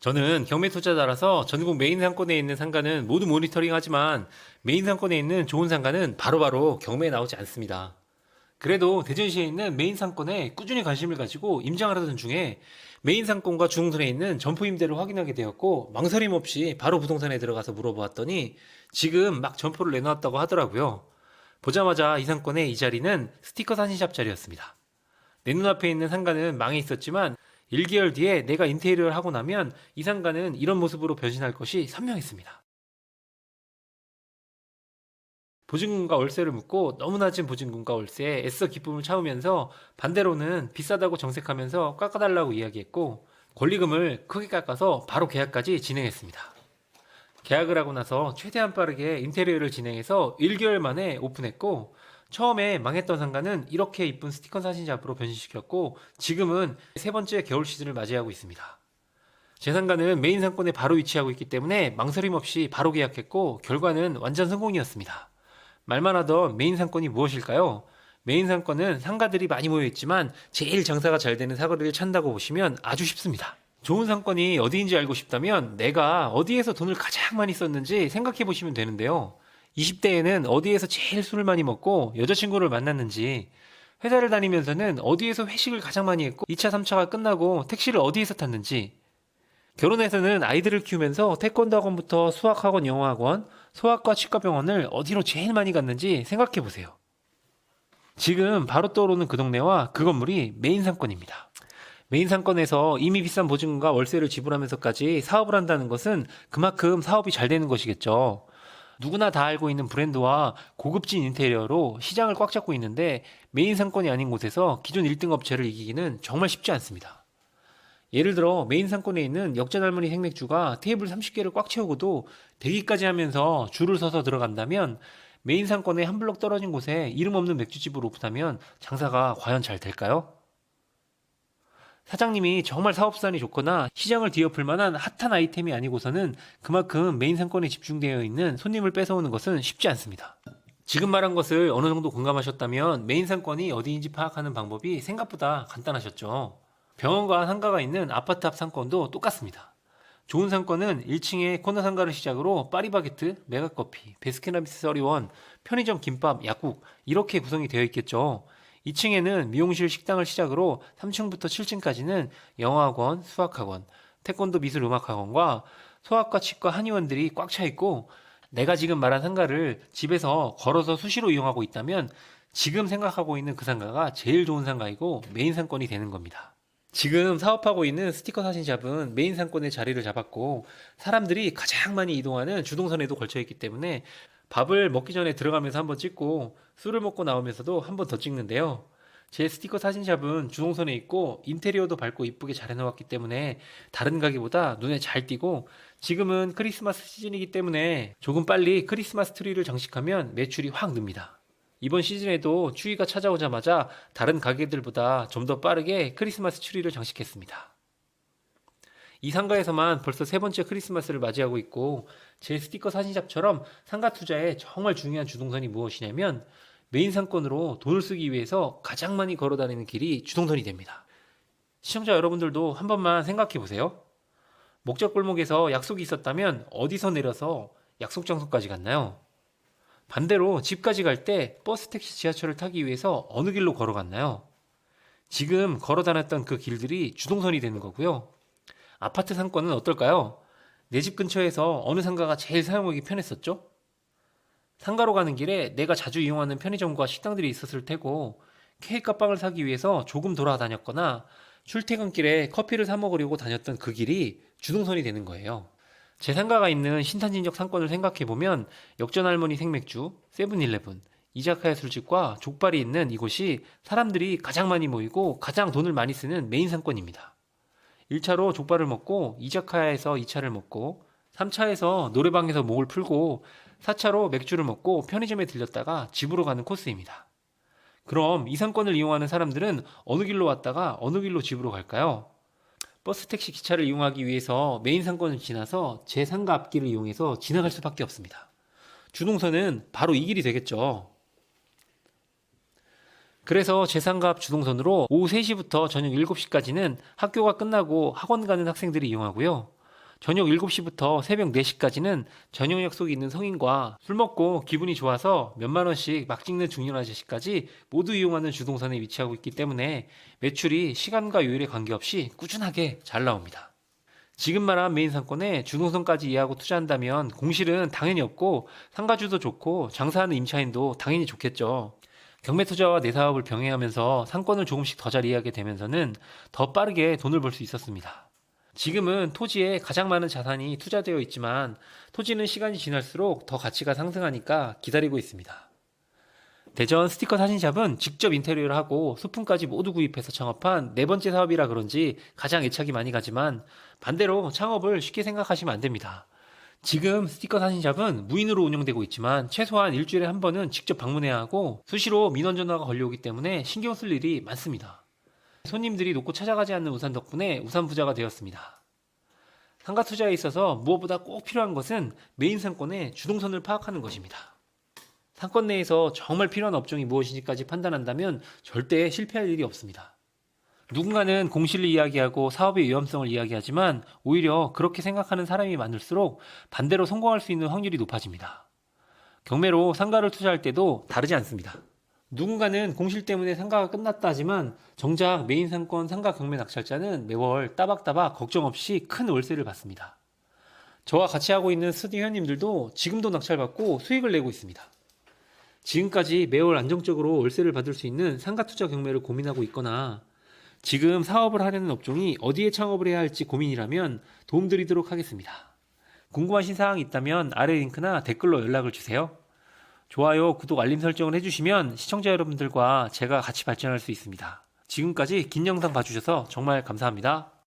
저는 경매 투자자라서 전국 메인 상권에 있는 상가는 모두 모니터링 하지만 메인 상권에 있는 좋은 상가는 바로 바로 경매에 나오지 않습니다. 그래도 대전시에 있는 메인 상권에 꾸준히 관심을 가지고 임장을 하던 중에 메인 상권과 중흥선에 있는 점포 임대를 확인하게 되었고 망설임 없이 바로 부동산에 들어가서 물어보았더니 지금 막 점포를 내놓았다고 하더라고요. 보자마자 이 상권의 이 자리는 스티커 사진샵 자리였습니다. 내 눈앞에 있는 상가는 망해 있었지만 1개월 뒤에 내가 인테리어를 하고 나면 이 상가는 이런 모습으로 변신할 것이 선명했습니다. 보증금과 월세를 묻고 너무 낮은 보증금과 월세에 애써 기쁨을 참으면서 반대로는 비싸다고 정색하면서 깎아달라고 이야기했고 권리금을 크게 깎아서 바로 계약까지 진행했습니다. 계약을 하고 나서 최대한 빠르게 인테리어를 진행해서 1개월 만에 오픈했고 처음에 망했던 상가는 이렇게 이쁜 스티커 사진샵으로 변신시켰고 지금은 세 번째 겨울 시즌을 맞이하고 있습니다. 제 상가는 메인 상권에 바로 위치하고 있기 때문에 망설임 없이 바로 계약했고 결과는 완전 성공이었습니다. 말만 하던 메인 상권이 무엇일까요? 메인 상권은 상가들이 많이 모여 있지만 제일 장사가 잘 되는 사거리를 찾는다고 보시면 아주 쉽습니다. 좋은 상권이 어디인지 알고 싶다면 내가 어디에서 돈을 가장 많이 썼는지 생각해 보시면 되는데요. 20대에는 어디에서 제일 술을 많이 먹고 여자친구를 만났는지, 회사를 다니면서는 어디에서 회식을 가장 많이 했고, 2차, 3차가 끝나고 택시를 어디에서 탔는지, 결혼해서는 아이들을 키우면서 태권도 학원부터 수학학원, 영어학원, 소아과 치과병원을 어디로 제일 많이 갔는지 생각해 보세요. 지금 바로 떠오르는 그 동네와 그 건물이 메인 상권입니다. 메인 상권에서 이미 비싼 보증금과 월세를 지불하면서까지 사업을 한다는 것은 그만큼 사업이 잘 되는 것이겠죠. 누구나 다 알고 있는 브랜드와 고급진 인테리어로 시장을 꽉 잡고 있는데 메인 상권이 아닌 곳에서 기존 1등 업체를 이기기는 정말 쉽지 않습니다. 예를 들어 메인 상권에 있는 역전 할머니 생맥주가 테이블 30개를 꽉 채우고도 대기까지 하면서 줄을 서서 들어간다면 메인 상권의 한 블록 떨어진 곳에 이름 없는 맥주집을 오픈하면 장사가 과연 잘 될까요? 사장님이 정말 사업수단이 좋거나 시장을 뒤엎을 만한 핫한 아이템이 아니고서는 그만큼 메인 상권에 집중되어 있는 손님을 뺏어오는 것은 쉽지 않습니다. 지금 말한 것을 어느 정도 공감하셨다면 메인 상권이 어디인지 파악하는 방법이 생각보다 간단하셨죠. 병원과 상가가 있는 아파트 앞 상권도 똑같습니다. 좋은 상권은 1층에 코너 상가를 시작으로 파리바게트, 메가커피, 베스킨라빈스 서리원, 편의점 김밥, 약국 이렇게 구성이 되어 있겠죠. 2층에는 미용실 식당을 시작으로 3층부터 7층까지는 영어학원, 수학학원, 태권도 미술 음악학원과 소아과 치과 한의원들이 꽉 차 있고 내가 지금 말한 상가를 집에서 걸어서 수시로 이용하고 있다면 지금 생각하고 있는 그 상가가 제일 좋은 상가이고 메인 상권이 되는 겁니다. 지금 사업하고 있는 스티커 사진샵은 메인 상권에 자리를 잡았고 사람들이 가장 많이 이동하는 주동선에도 걸쳐 있기 때문에 밥을 먹기 전에 들어가면서 한번 찍고 술을 먹고 나오면서도 한번 더 찍는데요. 제 스티커 사진샵은 주동선에 있고 인테리어도 밝고 이쁘게 잘 해놓았기 때문에 다른 가게보다 눈에 잘 띄고 지금은 크리스마스 시즌이기 때문에 조금 빨리 크리스마스 트리를 장식하면 매출이 확 늡니다. 이번 시즌에도 추위가 찾아오자마자 다른 가게들보다 좀 더 빠르게 크리스마스 트리를 장식했습니다. 이 상가에서만 벌써 세 번째 크리스마스를 맞이하고 있고 제 스티커 사진샵처럼 상가 투자에 정말 중요한 주동선이 무엇이냐면 메인 상권으로 돈을 쓰기 위해서 가장 많이 걸어 다니는 길이 주동선이 됩니다. 시청자 여러분들도 한 번만 생각해 보세요. 목적 골목에서 약속이 있었다면 어디서 내려서 약속 장소까지 갔나요? 반대로 집까지 갈 때 버스, 택시, 지하철을 타기 위해서 어느 길로 걸어갔나요? 지금 걸어 다녔던 그 길들이 주동선이 되는 거고요. 아파트 상권은 어떨까요? 내 집 근처에서 어느 상가가 제일 사용하기 편했었죠? 상가로 가는 길에 내가 자주 이용하는 편의점과 식당들이 있었을 테고 케이크 빵을 사기 위해서 조금 돌아다녔거나 출퇴근길에 커피를 사 먹으려고 다녔던 그 길이 주동선이 되는 거예요. 제 상가가 있는 신탄진적 상권을 생각해 보면 역전 할머니 생맥주, 세븐일레븐, 이자카야 술집과 족발이 있는 이곳이 사람들이 가장 많이 모이고 가장 돈을 많이 쓰는 메인 상권입니다. 1차로 족발을 먹고 이자카야에서 2차를 먹고 3차에서 노래방에서 목을 풀고 4차로 맥주를 먹고 편의점에 들렸다가 집으로 가는 코스입니다. 그럼 이 상권을 이용하는 사람들은 어느 길로 왔다가 어느 길로 집으로 갈까요? 버스, 택시, 기차를 이용하기 위해서 메인 상권을 지나서 제 상가 앞길을 이용해서 지나갈 수밖에 없습니다. 주동선은 바로 이 길이 되겠죠. 그래서 앞 주동선으로 오후 3시부터 저녁 7시까지는 학교가 끝나고 학원 가는 학생들이 이용하고요. 저녁 7시부터 새벽 4시까지는 저녁 약속이 있는 성인과 술 먹고 기분이 좋아서 몇만 원씩 막 찍는 중년 아저씨까지 모두 이용하는 주동산에 위치하고 있기 때문에 매출이 시간과 요일에 관계없이 꾸준하게 잘 나옵니다. 지금 말한 메인 상권에 주동선까지 이해하고 투자한다면 공실은 당연히 없고 상가주도 좋고 장사하는 임차인도 당연히 좋겠죠. 경매 투자와 내 사업을 병행하면서 상권을 조금씩 더잘 이해하게 되면서는 더 빠르게 돈을 벌 수 있었습니다. 지금은 토지에 가장 많은 자산이 투자되어 있지만 토지는 시간이 지날수록 더 가치가 상승하니까 기다리고 있습니다. 대전 스티커 사진샵은 직접 인테리어를 하고 소품까지 모두 구입해서 창업한 네 번째 사업이라 그런지 가장 애착이 많이 가지만 반대로 창업을 쉽게 생각하시면 안 됩니다. 지금 스티커 사진샵은 무인으로 운영되고 있지만 최소한 일주일에 한 번은 직접 방문해야 하고 수시로 민원 전화가 걸려오기 때문에 신경 쓸 일이 많습니다. 손님들이 놓고 찾아가지 않는 우산 덕분에 우산 부자가 되었습니다. 상가 투자에 있어서 무엇보다 꼭 필요한 것은 메인 상권의 주동선을 파악하는 것입니다. 상권 내에서 정말 필요한 업종이 무엇인지까지 판단한다면 절대 실패할 일이 없습니다. 누군가는 공실을 이야기하고 사업의 위험성을 이야기하지만 오히려 그렇게 생각하는 사람이 많을수록 반대로 성공할 수 있는 확률이 높아집니다. 경매로 상가를 투자할 때도 다르지 않습니다. 누군가는 공실 때문에 상가가 끝났다 하지만 정작 메인 상권 상가 경매 낙찰자는 매월 따박따박 걱정 없이 큰 월세를 받습니다. 저와 같이 하고 있는 스튜디 회원님들도 지금도 낙찰받고 수익을 내고 있습니다. 지금까지 매월 안정적으로 월세를 받을 수 있는 상가 투자 경매를 고민하고 있거나 지금 사업을 하려는 업종이 어디에 창업을 해야 할지 고민이라면 도움드리도록 하겠습니다. 궁금하신 사항이 있다면 아래 링크나 댓글로 연락을 주세요. 좋아요, 구독, 알림 설정을 해주시면 시청자 여러분들과 제가 같이 발전할 수 있습니다. 지금까지 긴 영상 봐주셔서 정말 감사합니다.